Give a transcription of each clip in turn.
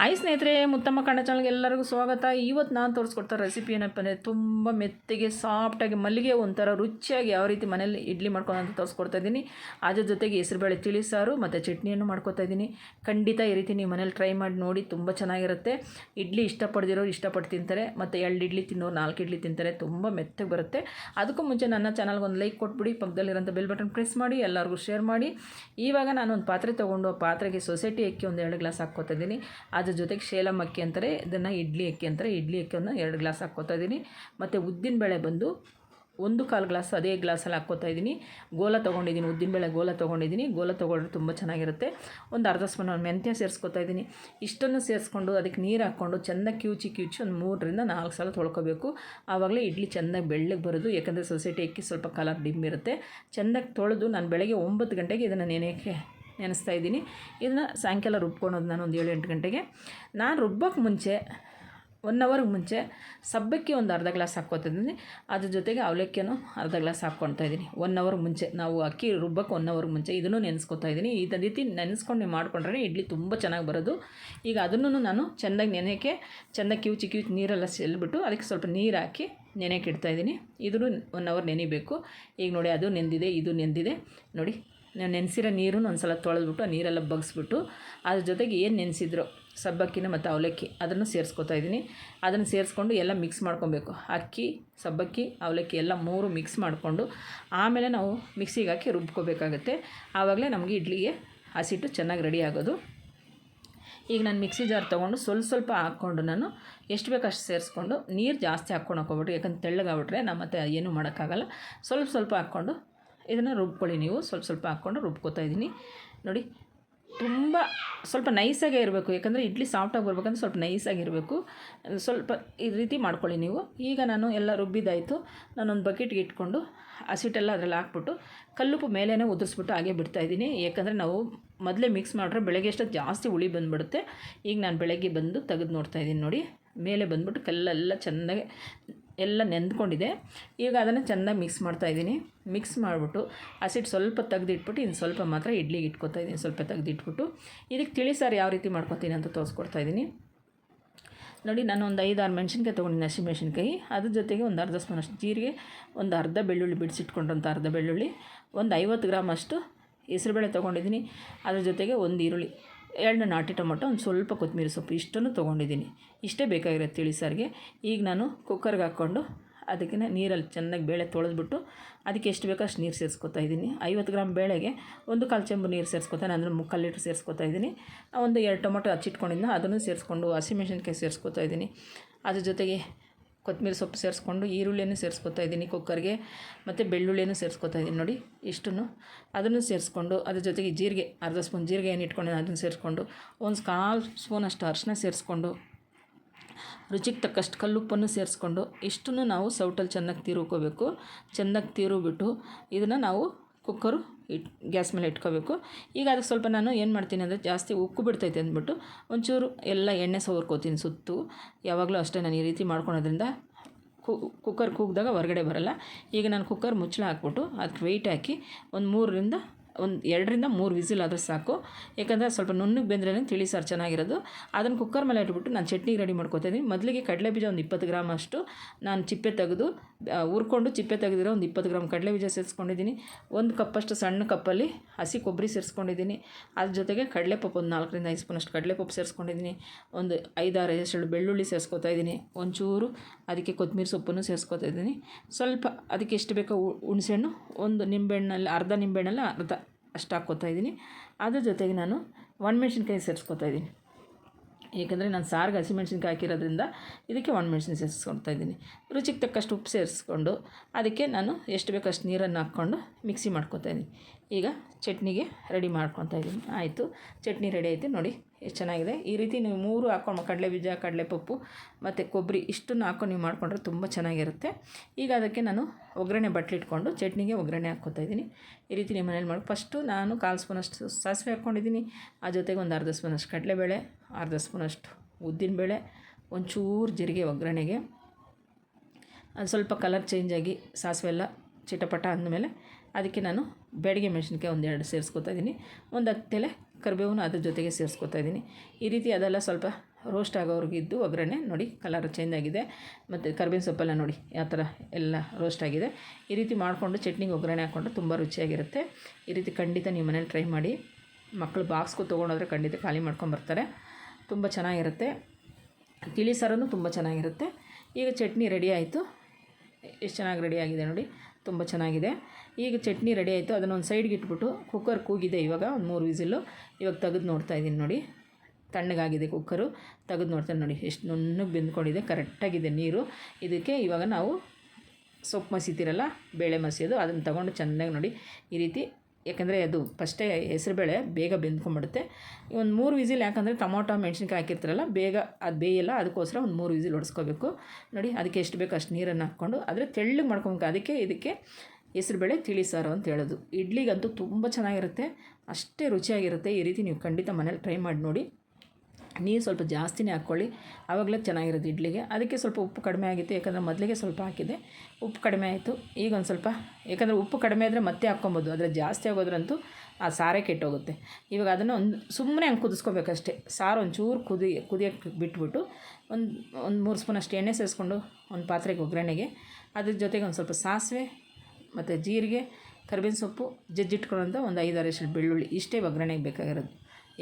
Hi ಸ್ನೇಹಿತರೆ, ಮುತ್ತಮ್ಮ ಕಣ್ಣ ಚಾನಲ್ಗೆ ಎಲ್ಲರಿಗೂ ಸ್ವಾಗತ. ಇವತ್ತು ನಾನು ತೋರಿಸ್ಕೊಡ್ತಾ ರೆಸಿಪಿ ಏನಪ್ಪ ಅಂದರೆ ತುಂಬ ಮೆತ್ತಗೆ ಸಾಫ್ಟಾಗಿ ಮಲ್ಲಿಗೆ ಒಂಥರ ರುಚಿಯಾಗಿ ಯಾವ ರೀತಿ ಮನೇಲಿ ಇಡ್ಲಿ ಮಾಡ್ಕೊಂಡು ಅಂತ ತೋರಿಸ್ಕೊಡ್ತಾ ಇದ್ದೀನಿ. ಅದ್ರ ಜೊತೆಗೆ ಹೆಸರುಬೇಳೆ ತಿಳಿ ಸಾರು ಮತ್ತು ಚಟ್ನಿಯನ್ನು ಮಾಡ್ಕೊತಾ ಇದ್ದೀನಿ. ಖಂಡಿತ ಈ ರೀತಿ ನೀವು ಮನೇಲಿ ಟ್ರೈ ಮಾಡಿ ನೋಡಿ, ತುಂಬ ಚೆನ್ನಾಗಿರುತ್ತೆ. ಇಡ್ಲಿ ಇಷ್ಟಪಡ್ದಿರೋರು ಇಷ್ಟಪಟ್ಟು ತಿಂತಾರೆ. ಮತ್ತು ಎರಡು ಇಡ್ಲಿ ತಿನ್ನೋರು ನಾಲ್ಕು ಇಡ್ಲಿ ತಿಂತಾರೆ. ತುಂಬ ಮೆತ್ತಗೆ ಬರುತ್ತೆ. ಅದಕ್ಕೂ ಮುಂಚೆ ನನ್ನ ಚಾನಲ್ಗೆ ಒಂದು ಲೈಕ್ ಕೊಟ್ಬಿಡಿ. ಪಕ್ಕದಲ್ಲಿರೋಂಥ ಬೆಲ್ ಬಟನ್ ಪ್ರೆಸ್ ಮಾಡಿ, ಎಲ್ಲರಿಗೂ ಶೇರ್ ಮಾಡಿ. ಇವಾಗ ನಾನು ಒಂದು ಪಾತ್ರೆ ತೊಗೊಂಡು ಪಾತ್ರೆಗೆ ಸೊಸೈಟಿ ಅಕ್ಕಿ ಒಂದು ಎರಡು ಗ್ಲಾಸ್ ಹಾಕ್ಕೊತಾ ಇದ್ದೀನಿ. ಅದ್ರ ಜೊತೆಗೆ ಶೇಲಮ್ ಅಕ್ಕಿ ಅಂತಾರೆ, ಇದನ್ನು ಇಡ್ಲಿ ಅಕ್ಕಿ ಅಂತಾರೆ. ಇಡ್ಲಿ ಅಕ್ಕಿಯನ್ನು ಎರಡು ಗ್ಲಾಸ್ ಹಾಕ್ಕೋತಾ ಇದ್ದೀನಿ. ಮತ್ತು ಉದ್ದಿನಬೇಳೆ ಬಂದು ಒಂದು ಕಾಲು ಗ್ಲಾಸ್ ಅದೇ ಗ್ಲಾಸಲ್ಲಿ ಹಾಕ್ಕೋತಾ ಇದ್ದೀನಿ. ಗೋಲ ತೊಗೊಂಡಿದ್ದೀನಿ ಉದ್ದಿನಬೇಳೆ ಗೋಲ ತೊಗೊಂಡಿದ್ದೀನಿ. ಗೋಲ ತೊಗೊಂಡ್ರೆ ತುಂಬ ಚೆನ್ನಾಗಿರುತ್ತೆ. ಒಂದು ಅರ್ಧ ಸ್ಪೂನ್ ಮೆಂತ್ಯ ಸೇರಿಸ್ಕೊತಾ ಇದ್ದೀನಿ. ಇಷ್ಟನ್ನು ಸೇರಿಸ್ಕೊಂಡು ಅದಕ್ಕೆ ನೀರು ಹಾಕ್ಕೊಂಡು ಚೆನ್ನಾಗಿ ಕಿವುಚಿ ಕಿವುಚಿ ಒಂದು ಮೂರರಿಂದ ನಾಲ್ಕು ಸಲ ತೊಳ್ಕೊಬೇಕು. ಆವಾಗಲೇ ಇಡ್ಲಿ ಚೆನ್ನಾಗಿ ಬೆಳ್ಳಗೆ ಬರೋದು, ಯಾಕಂದರೆ ಸೊಸೈಟಿ ಅಕ್ಕಿ ಸ್ವಲ್ಪ ಕಲರ್ ಡಿಮ್ ಇರುತ್ತೆ. ಚೆಂದಾಗಿ ತೊಳೆದು ನಾನು ಬೆಳಗ್ಗೆ ಒಂಬತ್ತು ಗಂಟೆಗೆ ಇದನ್ನು ನೆನೆಯೋಕ್ಕೆ ನೆನೆಸ್ತಾ ಇದ್ದೀನಿ. ಇದನ್ನು ಸಾಯಂಕಾಲ ರುಬ್ಕೊಳೋದು ನಾನು ಒಂದು ಏಳು ಎಂಟು ಗಂಟೆಗೆ. ನಾನು ರುಬ್ಬೋಕ್ಕೆ ಮುಂಚೆ ಒನ್ ಅವರ್ಗೆ ಮುಂಚೆ ಸಬ್ಬಕ್ಕಿ ಒಂದು ಅರ್ಧ ಗ್ಲಾಸ್ ಹಾಕ್ಕೊತಿದ್ದೀನಿ ಅದ್ರ ಜೊತೆಗೆ ಅವಲಕ್ಕಿನೂ ಅರ್ಧ ಗ್ಲಾಸ್ ಹಾಕ್ಕೊಳ್ತಾ ಇದ್ದೀನಿ. ಒನ್ ಅವರ್ ಮುಂಚೆ ನಾವು ಅಕ್ಕಿ ರುಬ್ಬಕ್ಕೆ ಒನ್ ಅವರ್ ಮುಂಚೆ ಇದನ್ನು ನೆನೆಸ್ಕೊತಾ ಇದ್ದೀನಿ. ಈ ರೀತಿ ನೆನೆಸ್ಕೊಂಡು ನೀವು ಮಾಡ್ಕೊಂಡ್ರೆ ಇಡ್ಲಿ ತುಂಬ ಚೆನ್ನಾಗಿ ಬರೋದು. ಈಗ ಅದನ್ನು ನಾನು ಚೆನ್ನಾಗಿ ನೆನೆಯೋಕ್ಕೆ, ಚೆಂದಾಗಿ ಕಿವುಚಿ ಕಿವುಚಿ ನೀರೆಲ್ಲ ಚೆಲ್ಬಿಟ್ಟು ಅದಕ್ಕೆ ಸ್ವಲ್ಪ ನೀರು ಹಾಕಿ ನೆನೆಯೋಕೆ ಇಡ್ತಾಯಿದ್ದೀನಿ ಇದನ್ನು ಒನ್ ಅವರ್ ನೆನಿಬೇಕು. ಈಗ ನೋಡಿ ಅದು ನೆಂದಿದೆ, ಇದು ನೆಂದಿದೆ. ನೋಡಿ ನೆನೆಸಿರೋ ನೀರನ್ನು ಒಂದು ಸಲ ತೊಳೆದ್ಬಿಟ್ಟು ಆ ನೀರೆಲ್ಲ ಬಗ್ಸ್ಬಿಟ್ಟು, ಅದ್ರ ಜೊತೆಗೆ ಏನು ನೆನೆಸಿದ್ರು, ಸಬ್ಬಕ್ಕಿನ ಮತ್ತು ಅವಲಕ್ಕಿ, ಅದನ್ನು ಸೇರಿಸ್ಕೊತಾ ಇದ್ದೀನಿ. ಅದನ್ನು ಸೇರಿಸ್ಕೊಂಡು ಎಲ್ಲ ಮಿಕ್ಸ್ ಮಾಡ್ಕೊಬೇಕು. ಅಕ್ಕಿ, ಸಬ್ಬಕ್ಕಿ, ಅವಲಕ್ಕಿ ಎಲ್ಲ ಮೂರು ಮಿಕ್ಸ್ ಮಾಡಿಕೊಂಡು, ಆಮೇಲೆ ನಾವು ಮಿಕ್ಸಿಗೆ ಹಾಕಿ ರುಬ್ಕೋಬೇಕಾಗತ್ತೆ. ಆವಾಗಲೇ ನಮಗೆ ಇಡ್ಲಿಗೆ ಹಸಿಟ್ಟು ಚೆನ್ನಾಗಿ ರೆಡಿ ಆಗೋದು. ಈಗ ನಾನು ಮಿಕ್ಸಿ ಜಾರ್ ತೊಗೊಂಡು ಸ್ವಲ್ಪ ಸ್ವಲ್ಪ ಹಾಕ್ಕೊಂಡು ನಾನು ಎಷ್ಟು ಬೇಕು ಅಷ್ಟು ಸೇರಿಸ್ಕೊಂಡು ನೀರು ಜಾಸ್ತಿ ಹಾಕ್ಕೊಂಡು ಹಾಕೋಬಿಟ್ಟು ಯಾಕಂದ್ರೆ ತೆಳ್ಳಗಾಗ್ಬಿಟ್ರೆ ನಮ್ಮ ಮತ್ತೆ ಏನೂ ಮಾಡೋಕ್ಕಾಗಲ್ಲ. ಸ್ವಲ್ಪ ಸ್ವಲ್ಪ ಹಾಕ್ಕೊಂಡು ಇದನ್ನು ರುಬ್ಕೊಳ್ಳಿ. ನೀವು ಸ್ವಲ್ಪ ಸ್ವಲ್ಪ ಹಾಕ್ಕೊಂಡು ರುಬ್ಕೋತಾ ಇದ್ದೀನಿ. ನೋಡಿ, ತುಂಬ ಸ್ವಲ್ಪ ನೈಸಾಗೇ ಇರಬೇಕು. ಯಾಕಂದರೆ ಇಡ್ಲಿ ಸಾಫ್ಟಾಗಿ ಬರ್ಬೇಕಂದ್ರೆ ಸ್ವಲ್ಪ ನೈಸಾಗಿರಬೇಕು ಸ್ವಲ್ಪ ಈ ರೀತಿ ಮಾಡ್ಕೊಳ್ಳಿ ನೀವು. ಈಗ ನಾನು ಎಲ್ಲ ರುಬ್ಬಿದ್ದಾಯಿತು ನಾನೊಂದು ಬಕೆಟ್ಗೆ ಇಟ್ಕೊಂಡು ಹಸಿಟ್ಟೆಲ್ಲ ಅದರಲ್ಲಿ ಹಾಕ್ಬಿಟ್ಟು ಕಲ್ಲುಪ್ಪು ಮೇಲೇ ಉದುರಿಸ್ಬಿಟ್ಟು ಹಾಗೆ ಬಿಡ್ತಾಯಿದ್ದೀನಿ ಯಾಕಂದರೆ ನಾವು ಮೊದಲೇ ಮಿಕ್ಸ್ ಮಾಡಿದ್ರೆ ಬೆಳಗ್ಗೆ ಅಷ್ಟೊತ್ತು ಜಾಸ್ತಿ ಹುಳಿ ಬಂದುಬಿಡುತ್ತೆ. ಈಗ ನಾನು ಬೆಳಗ್ಗೆ ಬಂದು ತೆಗೆದು ನೋಡ್ತಾಯಿದ್ದೀನಿ ನೋಡಿ. ಮೇಲೆ ಬಂದುಬಿಟ್ಟು ಕಲ್ಲೆಲ್ಲ ಚೆನ್ನಾಗಿ ಎಲ್ಲ ನೆಂದ್ಕೊಂಡಿದೆ. ಈಗ ಅದನ್ನು ಚೆನ್ನಾಗಿ ಮಿಕ್ಸ್ ಮಾಡ್ತಾ ಇದ್ದೀನಿ. ಮಿಕ್ಸ್ ಮಾಡಿಬಿಟ್ಟು ಹಸಿಟ್ಟು ಸ್ವಲ್ಪ ತೆಗೆದಿಟ್ಬಿಟ್ಟು ಇನ್ನು ಸ್ವಲ್ಪ ಮಾತ್ರ ಇಡ್ಲಿಗೆ ಇಟ್ಕೊತಾ ಇದ್ದೀನಿ. ಸ್ವಲ್ಪ ತೆಗೆದಿಟ್ಬಿಟ್ಟು ಇದಕ್ಕೆ ತಿಳಿ ಸಾರು ಯಾವ ರೀತಿ ಮಾಡ್ಕೊತೀನಿ ಅಂತ ತೋರಿಸ್ಕೊಡ್ತಾ ಇದ್ದೀನಿ. ನೋಡಿ, ನಾನು ಒಂದು ಐದಾರು ಮೆಣಸಿನ್ಕಾಯಿ ತೊಗೊಂಡಿನಿ ಹಸಿ ಮೆಣಸಿನ್ಕಾಯಿ. ಅದ್ರ ಜೊತೆಗೆ ಒಂದು ಅರ್ಧ ಸ್ಪೂನ್ ಅಷ್ಟು ಜೀರಿಗೆ, ಒಂದು ಅರ್ಧ ಬೆಳ್ಳುಳ್ಳಿ ಬಿಡಿಸಿಟ್ಕೊಂಡಂಥ ಅರ್ಧ ಬೆಳ್ಳುಳ್ಳಿ, ಒಂದು ಐವತ್ತು ಗ್ರಾಮ್ ಅಷ್ಟು ಹೆಸರುಬೇಳೆ ತೊಗೊಂಡಿದ್ದೀನಿ. ಅದ್ರ ಜೊತೆಗೆ ಒಂದು ಈರುಳ್ಳಿ. ಎರಡು ನಾಟಿ ಟೊಮೊಟೊ, ಒಂದು ಸ್ವಲ್ಪ ಕೊತ್ತಂಬರಿ ಸೊಪ್ಪು ಇಷ್ಟನ್ನು ತೊಗೊಂಡಿದ್ದೀನಿ. ಇಷ್ಟೇ ಬೇಕಾಗಿರೋದು ತಿಳಿ ಸಾರಿಗೆ. ಈಗ ನಾನು ಕುಕ್ಕರ್ಗೆ ಹಾಕ್ಕೊಂಡು ಅದಕ್ಕೆ ನೀರಲ್ಲಿ ಚೆನ್ನಾಗಿ ಬೇಳೆ ತೊಳೆದ್ಬಿಟ್ಟು ಅದಕ್ಕೆ ಎಷ್ಟು ಬೇಕೋ ಅಷ್ಟು ನೀರು ಸೇರಿಸ್ಕೊತಾ ಇದ್ದೀನಿ. ಐವತ್ತು ಗ್ರಾಮ್ ಬೇಳೆಗೆ ಒಂದು ಕಾಲು ಚೆಂಬು ನೀರು ಸೇರಿಸ್ಕೊತಾನೆ ಅಂದರೆ ಮುಕ್ಕಾಲು ಲೀಟ್ರ್ ಸೇರಿಸ್ಕೊತಾ ಇದ್ದೀನಿ. ಒಂದು ಎರಡು ಟೊಮೊಟೊ ಹಚ್ಚಿಟ್ಕೊಂಡಿದ್ದ ಅದನ್ನು ಸೇರಿಸ್ಕೊಂಡು ಹಸಿಮೆಣ್ಸಿನ್ಕಾಯಿ ಸೇರಿಸ್ಕೊತಾ ಇದ್ದೀನಿ. ಅದ್ರ ಜೊತೆಗೆ ಕೊತ್ತಂಬರಿ ಸೊಪ್ಪು ಸೇರಿಸ್ಕೊಂಡು ಈರುಳ್ಳಿಯನ್ನು ಸೇರಿಸ್ಕೊತಾ ಇದ್ದೀನಿ ಕುಕ್ಕರ್ಗೆ, ಮತ್ತು ಬೆಳ್ಳುಳ್ಳಿಯನ್ನು ಸೇರಿಸ್ಕೊತಾ ಇದ್ದೀನಿ ನೋಡಿ ಇಷ್ಟನ್ನು. ಅದನ್ನು ಸೇರಿಸ್ಕೊಂಡು ಅದ್ರ ಜೊತೆಗೆ ಜೀರಿಗೆ, ಅರ್ಧ ಸ್ಪೂನ್ ಜೀರಿಗೆ ಏನು ಇಟ್ಕೊಂಡಿದ್ದೀನಿ ಅದನ್ನು ಸೇರಿಸ್ಕೊಂಡು ಒಂದು ಕಾಲು ಸ್ಪೂನ್ ಅಷ್ಟು ಅರಿಶಿನ ಸೇರಿಸ್ಕೊಂಡು, ರುಚಿಗೆ ತಕ್ಕಷ್ಟು ಕಲ್ಲುಪ್ಪನ್ನು ಸೇರಿಸ್ಕೊಂಡು ಇಷ್ಟನ್ನು ನಾವು ಸೌಟಲ್ಲಿ ಚೆನ್ನಾಗಿ ತೀರುಕೋಬೇಕು. ಚೆನ್ನಾಗಿ ತಿರುಬಿಟ್ಟು ಇದನ್ನು ನಾವು ಕುಕ್ಕರು ಇಟ್ ಗ್ಯಾಸ್ ಮೇಲೆ ಇಟ್ಕೋಬೇಕು. ಈಗ ಅದಕ್ಕೆ ಸ್ವಲ್ಪ ನಾನು ಏನು ಮಾಡ್ತೀನಿ ಅಂದರೆ ಜಾಸ್ತಿ ಉಕ್ಕು ಬಿಡ್ತೈತೆ ಅಂದ್ಬಿಟ್ಟು ಒಂಚೂರು ಎಲ್ಲ ಎಣ್ಣೆ ಸವರ್ಕೋತೀನಿ ಸುತ್ತು. ಯಾವಾಗಲೂ ಅಷ್ಟೇ ನಾನು ಈ ರೀತಿ ಮಾಡ್ಕೊಳೋದ್ರಿಂದ ಕುಕ್ಕರ್ ಕೂಗಿದಾಗ ಹೊರಗಡೆ ಬರೋಲ್ಲ. ಈಗ ನಾನು ಕುಕ್ಕರ್ ಮುಚ್ಚಳ ಹಾಕ್ಬಿಟ್ಟು ಅದಕ್ಕೆ ವೆಯ್ಟ್ ಹಾಕಿ ಒಂದು ಮೂರರಿಂದ ಒಂದು ಎರಡರಿಂದ ಮೂರು ವಿಸಿಲ್ ಆದರೆ ಸಾಕು. ಯಾಕಂದರೆ ಸ್ವಲ್ಪ ನುಣ್ಣಗೆ ಬೆಂದ್ರೆ ತಿಳಿ ಸಾರು ಚೆನ್ನಾಗಿರೋದು. ಅದನ್ನು ಕುಕ್ಕರ್ ಮೇಲೆ ಇಟ್ಬಿಟ್ಟು ನಾನು ಚಟ್ನಿ ರೆಡಿ ಮಾಡ್ಕೊತಾಯಿದ್ದೀನಿ ಮೊದಲಿಗೆ ಕಡಲೆ ಬೀಜ ಒಂದು ಇಪ್ಪತ್ತು ಗ್ರಾಮ್ ಅಷ್ಟು. ನಾನು ಚಿಪ್ಪೆ ತೆಗೆದು ಹುರ್ಕೊಂಡು ಚಿಪ್ಪೆ ತೆಗೆದಿರೋ ಒಂದು ಇಪ್ಪತ್ತು ಗ್ರಾಮ್ ಕಡಲೆ ಬೀಜ ಸೇರಿಸ್ಕೊಂಡಿದ್ದೀನಿ ಒಂದು ಕಪ್ಪಷ್ಟು ಸಣ್ಣ ಕಪ್ಪಲ್ಲಿ ಹಸಿ ಕೊಬ್ಬರಿ ಸೇರಿಸ್ಕೊಂಡಿದ್ದೀನಿ ಅದ್ರ ಜೊತೆಗೆ ಕಡಲೆಪಪ್ಪು ಒಂದು ನಾಲ್ಕರಿಂದ ಐದು ಸ್ಪೂನಷ್ಟು ಕಡಲೆಪಪ್ಪು ಸೇರಿಸ್ಕೊಂಡಿದ್ದೀನಿ ಒಂದು ಐದಾರು ಎಷ್ಟು ಬೆಳ್ಳುಳ್ಳಿ ಸೇರಿಸ್ಕೊತಾ ಇದ್ದೀನಿ ಒಂಚೂರು ಅದಕ್ಕೆ ಕೊತ್ತಂಬರಿ ಸೊಪ್ಪನ್ನು ಸೇರಿಸ್ಕೊತಾ ಇದ್ದೀನಿ ಸ್ವಲ್ಪ ಅದಕ್ಕೆ ಎಷ್ಟು ಬೇಕೋ ಹುಣಸೆಹಣ್ಣು, ಒಂದು ನಿಂಬೆಹಣ್ಣಲ್ಲಿ, ಅರ್ಧ ನಿಂಬೆಹಣ್ಣಲ್ಲ ಅರ್ಧ. ಅಷ್ಟು ಹಾಕ್ಕೋತಾ ಇದ್ದೀನಿ. ಅದ್ರ ಜೊತೆಗೆ ನಾನು ಒಣಮೆಣ್ಸಿನ್ಕಾಯಿ ಸೇರಿಸ್ಕೊತಾ ಇದ್ದೀನಿ. ಏಕೆಂದರೆ ನಾನು ಸಾರಿಗೆ ಹಸಿಮೆಣ್ಸಿನ್ಕಾಯಿ ಹಾಕಿರೋದ್ರಿಂದ ಇದಕ್ಕೆ ಒಣಮೆಣ್ಸಿನ ಸೇರಿಸ್ಕೊಳ್ತಾ ಇದ್ದೀನಿ. ರುಚಿಗೆ ತಕ್ಕಷ್ಟು ಉಪ್ಪು ಸೇರಿಸ್ಕೊಂಡು ಅದಕ್ಕೆ ನಾನು ಎಷ್ಟು ಬೇಕಷ್ಟು ನೀರನ್ನು ಹಾಕ್ಕೊಂಡು ಮಿಕ್ಸಿ ಮಾಡ್ಕೊತಾ ಇದ್ದೀನಿ. ಈಗ ಚಟ್ನಿಗೆ ರೆಡಿ ಮಾಡ್ಕೊತಾ ಇದ್ದೀನಿ. ಆಯಿತು, ಚಟ್ನಿ ರೆಡಿ ಆಯಿತು ನೋಡಿ, ಎಷ್ಟು ಚೆನ್ನಾಗಿದೆ. ಈ ರೀತಿ ನೀವು ಮೂರು ಹಾಕ್ಕೊಂಡು ಕಡಲೆ ಬೀಜ ಕಡಲೆಪಪ್ಪು ಮತ್ತು ಕೊಬ್ಬರಿ ಇಷ್ಟನ್ನು ಹಾಕ್ಕೊಂಡು ನೀವು ಮಾಡಿಕೊಂಡ್ರೆ ತುಂಬ ಚೆನ್ನಾಗಿರುತ್ತೆ. ಈಗ ಅದಕ್ಕೆ ನಾನು ಒಗ್ಗರಣೆ ಬಟ್ಲಿಟ್ಕೊಂಡು ಚಟ್ನಿಗೆ ಒಗ್ಗರಣೆ ಹಾಕ್ಕೊತಾ ಇದ್ದೀನಿ. ಈ ರೀತಿ ನಿಮ್ಮ ಮನೇಲಿ ಮಾಡಿ ಫಸ್ಟು ನಾನು ಕಾಲು ಸ್ಪೂನಷ್ಟು ಸಾಸಿವೆ ಹಾಕ್ಕೊಂಡಿದ್ದೀನಿ. ಆ ಜೊತೆಗೆ ಒಂದು ಅರ್ಧ ಸ್ಪೂನಷ್ಟು ಕಡಲೆಬೇಳೆ ಅರ್ಧ ಸ್ಪೂನಷ್ಟು ಉದ್ದಿನಬೇಳೆ ಒಂಚೂರು ಜೀರಿಗೆ ಒಗ್ಗರಣೆಗೆ. ಅದು ಸ್ವಲ್ಪ ಕಲರ್ ಚೇಂಜಾಗಿ ಸಾಸಿವೆ ಎಲ್ಲ ಚಿಟಪಟ ಅಂದಮೇಲೆ ಅದಕ್ಕೆ ನಾನು ಬೆಳಗ್ಗೆ ಮೆಣಸಿನ್ಕಾಯಿ ಒಂದೆರಡು ಸೇರಿಸ್ಕೊತಾ ಇದ್ದೀನಿ. ಒಂದು ಹತ್ತೆಲೆ ಕರಿಬೇವನ್ನ ಅದ್ರ ಜೊತೆಗೆ ಸೇರಿಸ್ಕೊತಾ ಇದ್ದೀನಿ. ಈ ರೀತಿ ಅದೆಲ್ಲ ಸ್ವಲ್ಪ ರೋಸ್ಟ್ ಆಗೋವ್ರಿಗಿದ್ದು ಒಗ್ಗರಣೆ ನೋಡಿ ಕಲರ್ ಚೇಂಜ್ ಆಗಿದೆ. ಮತ್ತು ಕರ್ಬೇವಿನ ಸೊಪ್ಪೆಲ್ಲ ನೋಡಿ ಯಾವ ಥರ ಎಲ್ಲ ರೋಸ್ಟ್ ಆಗಿದೆ. ಈ ರೀತಿ ಮಾಡಿಕೊಂಡು ಚಟ್ನಿಗೆ ಒಗ್ಗರಣೆ ಹಾಕ್ಕೊಂಡು ತುಂಬ ರುಚಿಯಾಗಿರುತ್ತೆ. ಈ ರೀತಿ ಖಂಡಿತ ನೀವು ಮನೇಲಿ ಟ್ರೈ ಮಾಡಿ. ಮಕ್ಕಳು ಬಾಕ್ಸ್ಗೂ ತೊಗೊಂಡೋದ್ರೆ ಖಂಡಿತ ಖಾಲಿ ಮಾಡ್ಕೊಂಬರ್ತಾರೆ ತುಂಬ ಚೆನ್ನಾಗಿರುತ್ತೆ. ತಿಳಿ ಸಾರೂ ತುಂಬ ಚೆನ್ನಾಗಿರುತ್ತೆ. ಈಗ ಚಟ್ನಿ ರೆಡಿ ಆಯಿತು. ಎಷ್ಟು ಚೆನ್ನಾಗಿ ರೆಡಿ ಆಗಿದೆ ನೋಡಿ. ತುಂಬ ಚೆನ್ನಾಗಿದೆ. ಈಗ ಚಟ್ನಿ ರೆಡಿ ಆಯಿತು. ಅದನ್ನು ಒಂದು ಸೈಡ್ಗೆ ಇಟ್ಬಿಟ್ಟು ಕುಕ್ಕರ್ ಕೂಗಿದೆ ಇವಾಗ. ಒಂದು ಮೂರು ವಿಸಿಲು. ಇವಾಗ ತೆಗೆದು ನೋಡ್ತಾ ಇದ್ದೀನಿ ನೋಡಿ. ತಣ್ಣಗಾಗಿದೆ ಕುಕ್ಕರು ತೆಗೆದು ನೋಡ್ತೇನೆ ನೋಡಿ. ಎಷ್ಟು ನುಣ್ಣಗೆ ಬೆಂದ್ಕೊಂಡಿದೆ. ಕರೆಕ್ಟಾಗಿದೆ ನೀರು. ಇದಕ್ಕೆ ಇವಾಗ ನಾವು ಸೊಪ್ಪು ಮಸೀತಿರಲ್ಲ ಬೇಳೆ ಮಸಿಯೋದು ಅದನ್ನು ತಗೊಂಡು ಚೆನ್ನಾಗಿ ನೋಡಿ. ಈ ರೀತಿ ಯಾಕಂದರೆ ಅದು ಫಸ್ಟೇ ಹೆಸರುಬೇಳೆ ಬೇಗ ಬೆಂದ್ಕೊಂಡ್ಬಿಡುತ್ತೆ. ಒಂದು ಮೂರು ವಿಸಿಲ್ ಯಾಕಂದರೆ ಟೊಮೊಟೊ, ಮೆಣಸಿನ್ಕಾಯಿ ಹಾಕಿರ್ತಾರಲ್ಲ, ಬೇಗ ಅದು ಬೇಯಲ್ಲ, ಅದಕ್ಕೋಸ್ಕರ ಒಂದು ಮೂರು ವಿಸಿಲ್ ಹೊಡೆಸ್ಕೋಬೇಕು ನೋಡಿ, ಅದಕ್ಕೆ ಎಷ್ಟು ಬೇಕು ಅಷ್ಟು ನೀರನ್ನು ಹಾಕ್ಕೊಂಡು, ಆದರೆ ತೆಳ್ಳಗೆ ಮಾಡ್ಕೊಬೇಕು. ಅದಕ್ಕೆ ಇದಕ್ಕೆ ಹೆಸರುಬೇಳೆ ತಿಳಿ ಸಾರು ಅಂತ ಹೇಳೋದು. ಇಡ್ಲಿಗಂತೂ ತುಂಬ ಚೆನ್ನಾಗಿರುತ್ತೆ, ಅಷ್ಟೇ ರುಚಿಯಾಗಿರುತ್ತೆ. ಈ ರೀತಿ ನೀವು ಖಂಡಿತ ಮನೇಲಿ ಟ್ರೈ ಮಾಡಿ ನೋಡಿ. ನೀರು ಸ್ವಲ್ಪ ಜಾಸ್ತಿನೇ ಹಾಕ್ಕೊಳ್ಳಿ. ಆವಾಗಲೇ ಚೆನ್ನಾಗಿರೋದು ಇಡ್ಲಿಗೆ. ಅದಕ್ಕೆ ಸ್ವಲ್ಪ ಉಪ್ಪು ಕಡಿಮೆ ಆಗಿತ್ತು, ಯಾಕಂದರೆ ಮೊದಲಿಗೆ ಸ್ವಲ್ಪ ಹಾಕಿದ್ದೆ. ಉಪ್ಪು ಕಡಿಮೆ ಆಯಿತು. ಈಗ ಒಂದು ಸ್ವಲ್ಪ, ಯಾಕಂದರೆ ಉಪ್ಪು ಕಡಿಮೆ ಆದರೆ ಮತ್ತೆ ಹಾಕ್ಕೊಬೋದು. ಆದರೆ ಜಾಸ್ತಿ ಆಗೋದ್ರಂತೂ ಆ ಸಾರೇ ಕೆಟ್ಟೋಗುತ್ತೆ. ಇವಾಗ ಅದನ್ನು ಒಂದು ಸುಮ್ಮನೆ ಹಂಗೆ ಕುದಿಸ್ಕೋಬೇಕಷ್ಟೇ ಸಾರು ಒಂಚೂರು ಕುದಿ ಕುದಿಯೋಕ್ಕೆ ಬಿಟ್ಬಿಟ್ಟು ಒಂದು ಒಂದು ಮೂರು ಸ್ಪೂನ್ ಅಷ್ಟು ಎಣ್ಣೆ ಸೇರಿಸ್ಕೊಂಡು ಒಂದು ಪಾತ್ರೆಗೆ ಒಗ್ಗರಣೆಗೆ. ಅದ್ರ ಜೊತೆಗೆ ಒಂದು ಸ್ವಲ್ಪ ಸಾಸಿವೆ, ಮತ್ತು ಜೀರಿಗೆ, ಕರಿಬೇವಿನ ಸೊಪ್ಪು, ಜಜ್ಜಿಟ್ಕೊಳ್ಳೋಂಥ ಒಂದು ಐದಾರು ಎಷ್ಟು ಬೆಳ್ಳುಳ್ಳಿ ಇಷ್ಟೇ ಒಗ್ಗರಣೆಗೆ ಬೇಕಾಗಿರೋದು.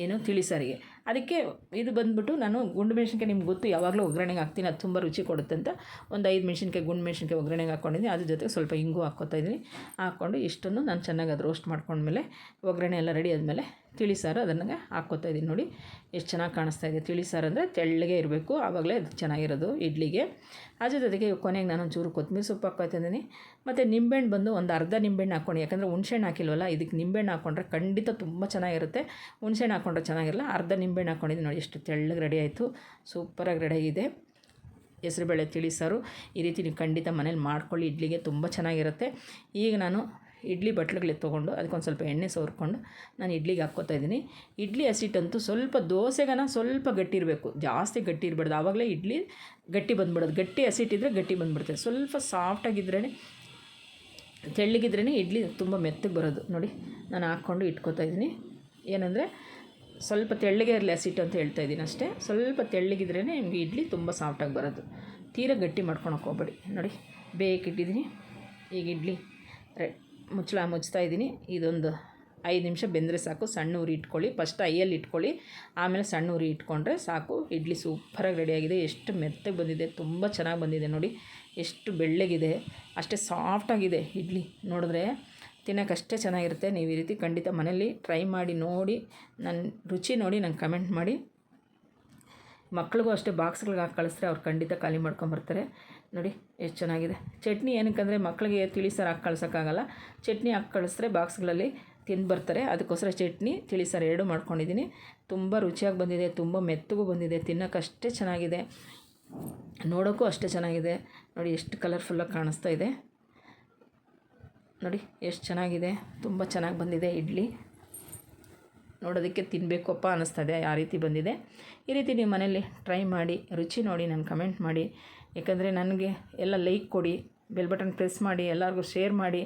ಏನು ತಿಳಿ ಸಾರಿಗೆ ಅದಕ್ಕೆ ಇದು ಬಂದುಬಿಟ್ಟು ನಾನು ಗುಂಡು ಮೆಣಸಿನ್ಕಾಯಿ ನಿಮ್ಗೆ ಗೊತ್ತು, ಯಾವಾಗಲೂ ಒಗ್ಗರಣೆಗೆ ಹಾಕ್ತೀನಿ, ಅದು ತುಂಬ ರುಚಿ ಕೊಡುತ್ತೆ ಅಂತ. ಒಂದು ಐದು ಮೆಣಸಿನ್ಕಾಯಿ, ಗುಂಡು ಮೆಣಸಿನ್ಕಾಯಿ ಒಗ್ಗರಣೆಗೆ ಹಾಕ್ಕೊಂಡಿದ್ದೀನಿ ಅದ್ರ ಜೊತೆಗೆ ಸ್ವಲ್ಪ ಇಂಗು ಹಾಕ್ಕೊತಾ ಇದ್ದೀನಿ. ಹಾಕ್ಕೊಂಡು ಇಷ್ಟನ್ನು ನಾನು ಚೆನ್ನಾಗಿ ಅದು ರೋಸ್ಟ್ ಮಾಡ್ಕೊಂಡ್ಮೇಲೆ ಒಗ್ಗರಣೆ ಎಲ್ಲ ರೆಡಿ ಆದಮೇಲೆ ತಿಳಿ ಸಾರು ಅದನ್ನು ಹಾಕ್ಕೊತಾ ಇದ್ದೀನಿ ನೋಡಿ. ಎಷ್ಟು ಚೆನ್ನಾಗಿ ಕಾಣಿಸ್ತಾ ಇದೆ. ತಿಳಿ ಸಾರು ಅಂದರೆ ತೆಳ್ಳಗೆ ಇರಬೇಕು. ಆವಾಗಲೇ ಅದು ಚೆನ್ನಾಗಿರೋದು ಇಡ್ಲಿಗೆ. ಅದ್ರ ಜೊತೆಗೆ ಕೊನೆಗೆ ನಾನು ಒಂಚೂರು ಕೊತ್ತಂಬರಿ ಸೊಪ್ಪು ಹಾಕ್ಕೊತಿದ್ದೀನಿ ಮತ್ತು ನಿಂಬೆಹಣ್ಣು ಬಂದು ಒಂದು ಅರ್ಧ ನಿಂಬೆಹಣ್ಣು ಹಾಕ್ಕೊಂಡು. ಯಾಕಂದರೆ ಹುಣ್ಸೆಹಣ್ಣು ಹಾಕಿಲ್ವಲ್ಲ ಇದಕ್ಕೆ ನಿಂಬೆಹಣ್ಣು ಹಾಕ್ಕೊಂಡ್ರೆ ಖಂಡಿತ ತುಂಬ ಚೆನ್ನಾಗಿರುತ್ತೆ. ಹುಣ್ಸೆಹಣ್ಣು ಹಾಕ್ಕೊಂಡ್ರೆ ಚೆನ್ನಾಗಿರಲ್ಲ, ಅರ್ಧ ನಿಂಬೆಹಣ್ಣು ಹಾಕ್ಕೊಂಡಿದ್ದೀನಿ ನೋಡಿ. ಎಷ್ಟು ತೆಳ್ಳಗೆ ರೆಡಿ ಆಯಿತು. ಸೂಪರಾಗಿ ರೆಡಿ ಆಗಿದೆ. ಹೆಸರುಬೇಳೆ ತಿಳಿ ಸಾರು. ಈ ರೀತಿ ನೀವು ಖಂಡಿತ ಮನೇಲಿ ಮಾಡ್ಕೊಳ್ಳಿ. ಇಡ್ಲಿಗೆ ತುಂಬ ಚೆನ್ನಾಗಿರುತ್ತೆ. ಈಗ ನಾನು ಇಡ್ಲಿ ಬಟ್ಲುಗಳಿಗೆ ತೊಗೊಂಡು ಅದಕ್ಕೊಂದು ಸ್ವಲ್ಪ ಎಣ್ಣೆ ಸೋರ್ಕೊಂಡು ನಾನು ಇಡ್ಲಿಗೆ ಹಾಕ್ಕೋತಾ ಇದ್ದೀನಿ. ಇಡ್ಲಿ ಹಸಿಟ್ಟಂತೂ ಸ್ವಲ್ಪ ದೋಸೆಗನ ಸ್ವಲ್ಪ ಗಟ್ಟಿ ಇರಬೇಕು ಜಾಸ್ತಿ ಗಟ್ಟಿ ಇರಬಾರ್ದು ಆವಾಗಲೇ ಇಡ್ಲಿ ಗಟ್ಟಿ ಬಂದ್ಬಿಡೋದು. ಗಟ್ಟಿ ಹಸಿಟ್ಟಿದ್ರೆ ಗಟ್ಟಿ ಬಂದ್ಬಿಡುತ್ತೆ. ಸ್ವಲ್ಪ ಸಾಫ್ಟಾಗಿದ್ರೇ ತೆಳ್ಳಗಿದ್ರೇ ಇಡ್ಲಿ ತುಂಬ ಮೆತ್ತಗೆ ಬರೋದು. ನೋಡಿ, ನಾನು ಹಾಕ್ಕೊಂಡು ಇಟ್ಕೋತಾ ಇದ್ದೀನಿ. ಏನಂದರೆ, ಸ್ವಲ್ಪ ತೆಳ್ಳಗೆ ಇರಲಿ ಹಸಿಟ್ಟು ಅಂತ ಹೇಳ್ತಾ ಇದ್ದೀನಿ ಅಷ್ಟೇ. ಸ್ವಲ್ಪ ತೆಳ್ಳಗಿದ್ರೇ ನಿಮಗೆ ಇಡ್ಲಿ ತುಂಬ ಸಾಫ್ಟಾಗಿ ಬರೋದು. ತೀರ ಗಟ್ಟಿ ಮಾಡ್ಕೊಳಕ್ಕೆ ಹೋಗ್ಬೇಡಿ. ನೋಡಿ ಬೇಕಿಟ್ಟಿದ್ದೀನಿ ಈಗ ಇಡ್ಲಿ ರೆ ಮುಚ್ಚಳ ಮುಚ್ತಾ ಇದ್ದೀನಿ. ಇದೊಂದು ಐದು ನಿಮಿಷ ಬೆಂದರೆ ಸಾಕು. ಸಣ್ಣ ಉರಿ ಇಟ್ಕೊಳ್ಳಿ. ಫಸ್ಟ್ ಐಯಲ್ಲಿ ಇಟ್ಕೊಳ್ಳಿ. ಆಮೇಲೆ ಸಣ್ಣ ಉರಿ ಇಟ್ಕೊಂಡ್ರೆ ಸಾಕು. ಇಡ್ಲಿ ಸೂಪರಾಗಿ ರೆಡಿಯಾಗಿದೆ. ಎಷ್ಟು ಮೆತ್ತಗೆ ಬಂದಿದೆ. ತುಂಬ ಚೆನ್ನಾಗಿ ಬಂದಿದೆ ನೋಡಿ. ಎಷ್ಟು ಬೆಳ್ಳಗಿದೆ. ಅಷ್ಟೇ ಸಾಫ್ಟಾಗಿದೆ ಇಡ್ಲಿ. ನೋಡಿದ್ರೆ ತಿನ್ನೋಕ್ಕಷ್ಟೇ ಚೆನ್ನಾಗಿರುತ್ತೆ. ನೀವು ಈ ರೀತಿ ಖಂಡಿತ ಮನೇಲಿ ಟ್ರೈ ಮಾಡಿ, ನೋಡಿ. ನನ್ನ ರುಚಿ ನೋಡಿ, ನಂಗೆ ಕಮೆಂಟ್ ಮಾಡಿ. ಮಕ್ಳಿಗೂ ಅಷ್ಟೇ ಬಾಕ್ಸ್ಗಳಿಗೆ ಹಾಕಿ ಕಳಿಸಿದ್ರೆ ಅವ್ರು ಖಂಡಿತ ಖಾಲಿ ಮಾಡ್ಕೊಂಬರ್ತಾರೆ. ನೋಡಿ, ಎಷ್ಟು ಚೆನ್ನಾಗಿದೆ. ಚಟ್ನಿ ಏನಕ್ಕಂದರೆ ಮಕ್ಕಳಿಗೆ ತಿಳಿ ಸಾರು ಹಾಕಿ ಕಳ್ಸೋಕ್ಕಾಗಲ್ಲ. ಚಟ್ನಿ ಹಾಕಿ ಕಳಿಸ್ರೆ ಬಾಕ್ಸ್ಗಳಲ್ಲಿ ತಿಂದು ಬರ್ತಾರೆ. ಅದಕ್ಕೋಸ್ಕರ ಚಟ್ನಿ ತಿಳಿ ಸಾರು ಎರಡು ಮಾಡ್ಕೊಂಡಿದ್ದೀನಿ. ತುಂಬ ರುಚಿಯಾಗಿ ಬಂದಿದೆ, ತುಂಬ ಮೆತ್ತಗೂ ಬಂದಿದೆ ತಿನ್ನೋಕ್ಕಷ್ಟೇ ಚೆನ್ನಾಗಿದೆ. ನೋಡೋಕ್ಕೂ ಅಷ್ಟೇ ಚೆನ್ನಾಗಿದೆ. ನೋಡಿ, ಎಷ್ಟು ಕಲರ್ಫುಲ್ಲಾಗಿ ಕಾಣಿಸ್ತಾ ಇದೆ. ನೋಡಿ, ಎಷ್ಟು ಚೆನ್ನಾಗಿದೆ. ತುಂಬ ಚೆನ್ನಾಗಿ ಬಂದಿದೆ ಇಡ್ಲಿ. ನೋಡೋದಕ್ಕೆ ತಿನ್ನಬೇಕಪ್ಪ ಅನ್ನಿಸ್ತದೆ, ಆ ರೀತಿ ಬಂದಿದೆ. ಈ ರೀತಿ ನೀವು ಮನೇಲಿ ಟ್ರೈ ಮಾಡಿ, ರುಚಿ ನೋಡಿ, ನಾನು ಕಮೆಂಟ್ ಮಾಡಿ. ಯಾಕಂದರೆ ನನಗೆ ಎಲ್ಲ ಲೈಕ್ ಕೊಡಿ ಬೆಲ್ ಬಟನ್ ಪ್ರೆಸ್ ಮಾಡಿ, ಎಲ್ಲರಿಗೂ ಶೇರ್ ಮಾಡಿ,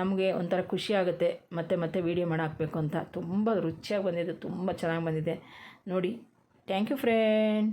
ನಮಗೆ ಒಂಥರ ಖುಷಿ ಆಗುತ್ತೆ. ಮತ್ತೆ ಮತ್ತೆ ವೀಡಿಯೋ ಮಾಡಾಕಬೇಕು ಅಂತ. ತುಂಬ ರುಚಿಯಾಗಿ ಬಂದಿದೆ, ತುಂಬ ಚೆನ್ನಾಗಿ ಬಂದಿದೆ. ನೋಡಿ ಥ್ಯಾಂಕ್ ಯು ಫ್ರೆಂಡ್